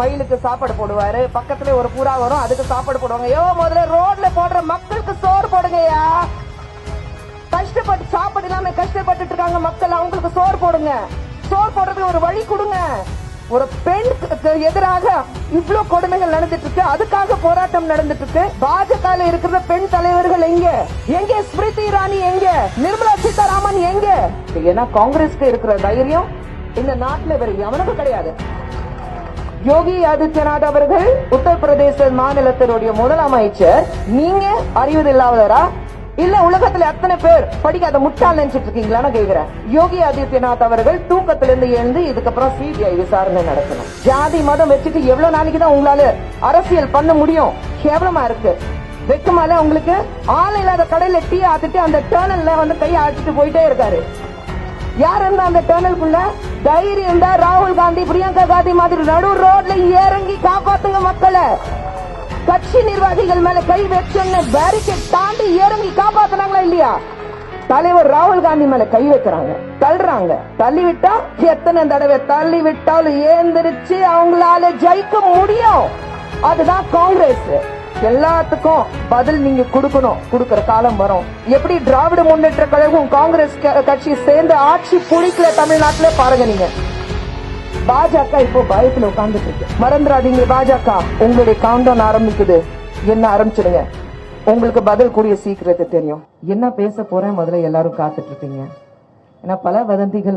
மயிலுக்கு சாப்பாடு போடுவாரு. பக்கத்துல ஒரு புறா வரும் அதுக்கு சாப்பாடு போடுவாங்க. யோ முதல்ல ரோட்ல போடுற மக்களுக்கு சோறு போடுங்கய்யா. கஷ்டப்பட்டு சாப்பாடு இல்லாம கஷ்டப்பட்டு இருக்காங்க மக்கள் அவங்களுக்கு சோறு போடுங்க. சோறு போடுறதுக்கு ஒரு வழி கொடுங்க. ஒரு பெண்ணுக்கு எதிராக இவ்வளவு கொடுமைகள் நடந்துட்டு இருக்கு. அதுக்காக போராட்டம் நடந்துட்டு இருக்கு. பாஜக இருக்கிற பெண் தலைவர்கள் எங்க? எங்க? ஸ்மிருதி இராணி எங்க? நிர்மலா சீதாராமன் எங்க? ஏன்னா காங்கிரஸ்க்கு இருக்கிற தைரியம் இந்த நாட்டுல வேற எவனுக்கும் கிடையாது. யோகி ஆதித்யநாத் அவர்கள் உத்தரப்பிரதேச மாநிலத்தினுடைய முதலமைச்சர் நீங்க அறிவது இல்லாதவரா? இல்ல உலகத்துல அத்தனை பேர் படிக்காத முட்டாள் நினைச்சிட்டு இருக்கீங்களான்னு கேக்குறேன். யோகி ஆதித்யநாத் அவர்கள் தூக்கத்திலிருந்து எழுந்து இதுக்கப்புறம் சிபிஐ விசாரணை நடத்தணும். ஜாதி மதம் வச்சுட்டு எவ்வளவு நாளைக்கு தான் உங்களால அரசியல் பண்ண முடியும்? கேவலமா இருக்கு. வெக்கமால உங்களுக்கு? ஆள் இல்லாத கடையில டீ ஆத்திட்டு அந்த டேர்னல்ல வந்து கையை ஆட்டிட்டு போயிட்டே இருக்காரு. யார் இருந்தா அந்த டேர்னலுக்குள்ள தைரியம் இருந்தா ராகுல் காந்தி பிரியங்கா காந்தி மாதிரி நடு ரோட்ல இறங்கி காப்பாத்துங்க மக்களை. கட்சி நிர்வாகிகள் மேல கை வச்சோன்னு பேரிகேட் தாண்டி இறங்கி காப்பாத்துனாங்களா இல்லையா? தலைவர் ராகுல் காந்தி மேல கை வைக்கிறாங்க தள்ளுறாங்க. தள்ளி விட்டா எத்தனை தடவை தள்ளி விட்டாலும் ஏந்திரிச்சு அவங்களால ஜெயிக்க முடியும். அதுதான் காங்கிரஸ். எல்லாத்துக்கும் பதில் நீங்க கொடுக்கணும். கொடுக்கற காலம் வரும். எப்படி திராவிட முன்னேற்ற கழகம் காங்கிரஸ் க- கட்சி சேர்ந்து ஆட்சி புடிக்கல தமிழ்நாட்டுல பாருங்க நீங்க. பாஜக இப்போ பயத்துல உட்கார்ந்துட்டு இருக்கு. மறந்துடாதீங்க பாஜக. உங்களுடைய கவுண்டவுன் ஆரம்பிக்குது. என்ன ஆரம்பிச்சிடுங்க? உங்களுக்கு பதில் கூடிய சீக்கிரத்தை தெரியும். என்ன பேச போறேன்? முதல்ல எல்லாரும் காத்துட்டு இருப்பீங்க. ஏன்னா பல வதந்திகள்